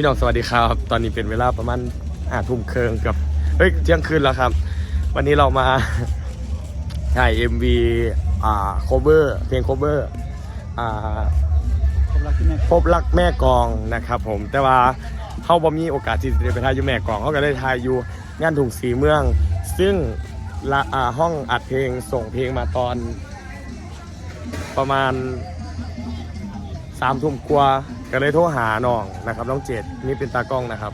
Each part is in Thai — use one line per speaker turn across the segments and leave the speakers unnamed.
พี่น้องสวัสดีครับ ตอนนี้เป็นเวลาประมาณห้าทุ่มครึ่งเกับเฮ้ยเที่ยงคืนแล้วครับ วันนี้เรามาถ่าย MV อ่า cover เพลง cover อ่า
ผมรักที่แม่
พบรักแม่กลองนะครับผมแต่ว่าเขาบ่มีโอกาสที่จะได้ไปถ่ายอยู่แม่กลองเขาก็ได้ถ่ายอยู่งานถุงสีเมือง ซึ่งละอ่าห้องอัดเพลงส่งเพลงมาตอนประมาณสามทุ่มกว่า ก็เลยโทรหาน้องนะครับน้องเจดนี่เป็นตากล้องนะครับ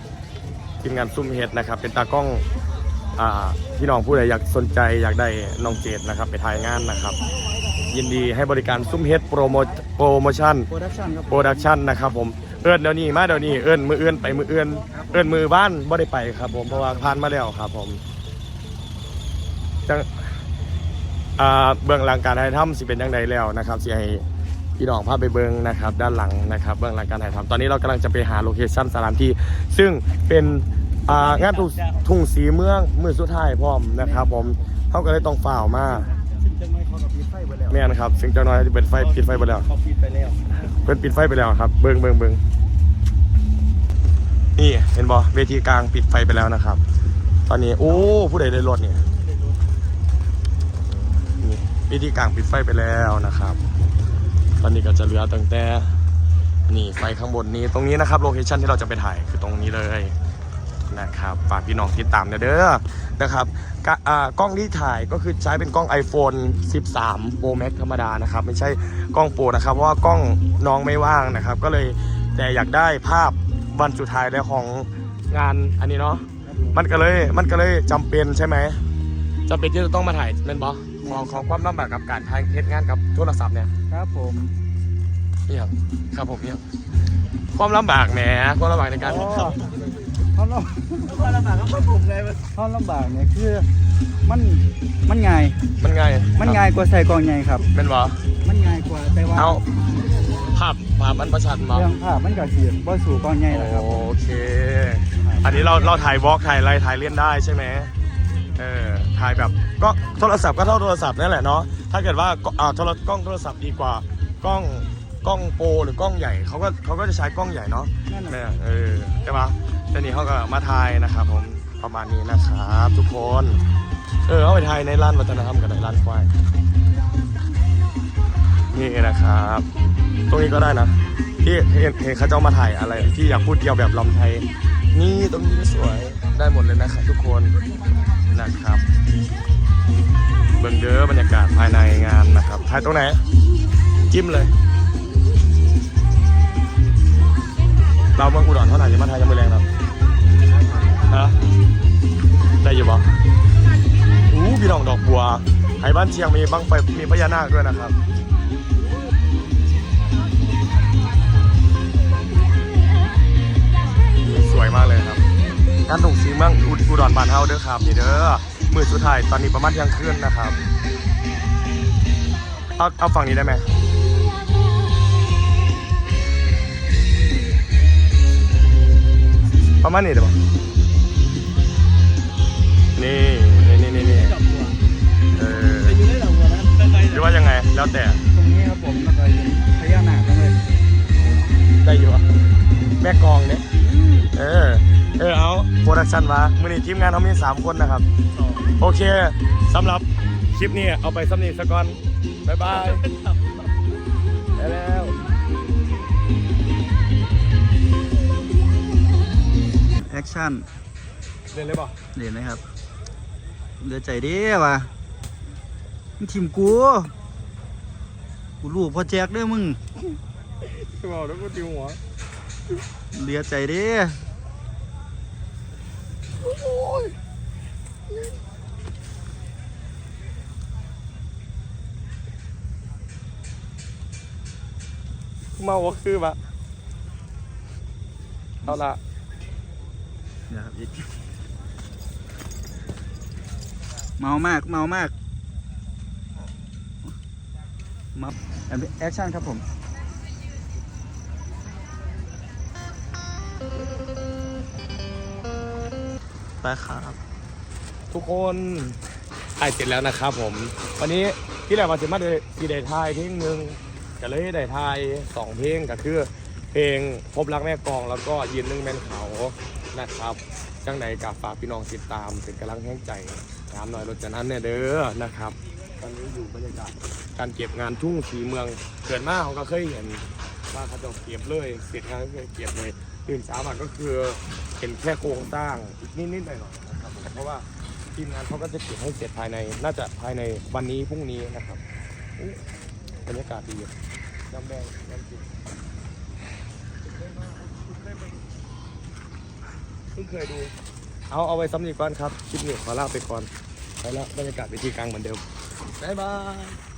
ทีมงานซุ่มเฮ็ดนะครับ เป็นตากล้องอ่าพี่น้องผู้ใดอยากสนใจอยากได้น้องเจดนะครับ ไปถ่ายงานนะครับ ยินดีให้บริการซุ่มเฮ็ดโปรโมโปรโมชั่น
โปรดักชั่นครับ
โปรดักชันนะครับผมเอิ้นเดี๋ยวนี้มาเดี๋ยวนี้เอิ้นมือเอิ้นไปมือเอิ้นเอิ้นมือบ้านบ่ได้ไปครับ ผมเพราะว่าผ่านมาแล้วครับ ผมจังอ่าเบื้องหลังการถ่ายทำสิเป็นยังไงแล้วนะครับสิให้ พี่น้องพาไปเบื้งนะครับด้านหลังนะครับเบื้องหลังการถ่ายทำตอนนี้เรากำลังจะไปหาโลเคชั่นสถานที่ ซึ่งเป็นอ่างานทุ่งสีเมืองมือสุดท้ายพร้อมนะครับผมเขาก็เลยต้องฝ่าวมา
ซึ่งจะไม่เขากับปิดไฟไปแล้ว
แม่นครับซึ่งเจ้าน้อยจะเป็นไฟปิดไฟไปแล้ว
เขาปิดไปแล้ว
เพิ่นปิดไฟไปแล้วครับ เบิงเบิงเบิงนี่เห็นบอเวทีกลางปิดไฟไปแล้วนะครับ ตอนนี้โอ้ผู้ใดได้รถเนี่ยเวทีกลางปิดไฟไปแล้วนะครับ ตอนนี้ก็จะเหลือตั้งแต่นี่ไฟข้างบนนี้ตรงนี้นะครับโลเคชั่นที่เราจะไปถ่ายคือตรงนี้เลยนะครับฝากพี่น้องติดตามเด้อนะครับกะอ่ากล้องที่ถ่ายก็คือใช้เป็นกล้อง iPhone 13 Pro Max ธรรมดานะครับ ไม่ใช่กล้องโปรนะครับเพราะว่ากล้องน้องไม่ว่างนะครับ ก็เลยแต่อยากได้ภาพวันสุดท้ายแล้วของงานอันนี้เนาะมันก็เลยมันก็เลยจำเป็นใช่ไหมจำเป็นที่จะต้องมาถ่ายเป็นบอ ของของความลำบากกับการถ่ายเทสงานกับโทรศัพท์เนี่ย
ครับผม
นี่ครับครับผมเนี่ยความลำบากแหมความลำบากในการ
อ๋อเขาลำเขาลำบากก็ผมเลยเขาลำบากเนี่ยคือมันมันง่าย
มันง่าย
มันง่ายกว่าใส่กล่องใหญ่ครับ
เป็นบอ
มันง่ายกว่าแต่ว่า
เอาภาพภาพมันประชันมา
เรื่องภาพมันก็เสียบ่สู่กล่องใหญ่แล้วครับ
โอเค อันนี้เราเราถ่ายบล็อกถ่ายอะไรถ่ายเล่นได้ใช่ไหม เออถ่ายแบบก็โทรศัพท์ก็เท่าโทรศัพท์นั่นแหละเนาะถ้าเกิดว่าก็อ่าโทรกล้องโทรศัพท์ดีกว่ากล้องกล้องโปรหรือกล้องใหญ่เขาก็เขาก็จะใช้กล้องใหญ่เนาะ
นั่น
เนี่
น่ะ
ยเออใช่ปะแต่นี่เขาก็มาถ่ายนะครับผมประมาณนี้นะครับทุกคน เออเอาไปถ่ายในร้านวัฒนธรรมกับในร้านควายนี่นะครับ ตรงนี้ก็ได้นะที่เห็นเห็นเขาเจ้ามาถ่ายอะไร ที่อยากพูดเดียวแบบลำไทย นี่ตรงนี้ก็สวยได้หมดเลยนะครับทุกคน ถ่ายตรงไหน จิ้มเลย เราเมืองอุดรเท่าไหร่จะมาถ่ายยังไม่แรงครับฮะได้อยู่ปะอู้พี่น้องดอกบัวไห้บ้านเชียงมีบังไฟมีพญานาคด้วยนะครับสวยมากเลยครับงานถุงสีเมืองอุดรบานเฮาเด้อครับนี่เด้อมือสุดท้ายตอนนี้ประมาณเที่ยงคืนนะครับ เอาเอาฝั่งนี้ได้ไหมประมาณนี้ได้ปะนี่นี่นี่นี่นี่เออ
แต่อยู่ได้หลังหัวนะ
หรือว่ายังไง แล้วแต่
ตรงนี้ครับผมแล้วก็พญานาคนั่นเลย
ได้อยู่อะแม่กองเนี่ยเออ เออเอาโปรดักชันมามือนี้ทีมงานเขามี 3 คนนะครับ โอเคสำหรับ คลิปนี้เอาไปสำนีสักก่อนบ๊ายบายไปแล้ว
แอคชั่น
เล่นเลยป่ะ
เห็นไหมครับเหลือใจเด้ว่ะมึงทีมกูกูลูกพ่อแจ็คเด้อมึง
บอกแล้วกูติวหัว
เหลือใจเด้
เมาว่าคือปะเอาละ
เดี๋ยวครับอีกเมามากเมามากเมาแอคชั่นครับผม
ไปครับ ทุกคนถ่ายเสร็จแล้วนะครับผม วันนี้ที่แรกว่าจะมาเดยสีได้ทายเพลงหนึ่ง ก็เลยได้ทายสองเพลงก็คือเพลงพบรักแม่กองแล้วก็ยืนหนึ่งแม่นเขานะครับจังไหนกับฝากพี่น้องติดตามเป็นกำลังแห่งใจตามหน่อยรถจะนั้นเนี่ยเด้อนะครับ ตอนนี้อยู่บรรยากาศการเก็บงานทุ่งสีเมืองเกิดมาเขาก็เคยเห็นว่าเขาจะเก็บเลยเสร็จงานก็เก็บเลยตื่นเช้ามาก็คือเห็นแค่โครงสร้างอีกนิดๆหน่อยๆนะครับเพราะว่าทีมงานเขาก็จะเก็บให้เสร็จภายในน่าจะภายในวันนี้พรุ่งนี้นะครับ บรรยากาศดีน้ำแดงน้ำจิ้มเพิ่งเคยดู เอาเอาไว้ซ้ำอีกก่อนครับ คลิปนี้ขอลาไปก่อนไปแล้วบรรยากาศเวทีกลางเหมือนเดิมบ๊ายบาย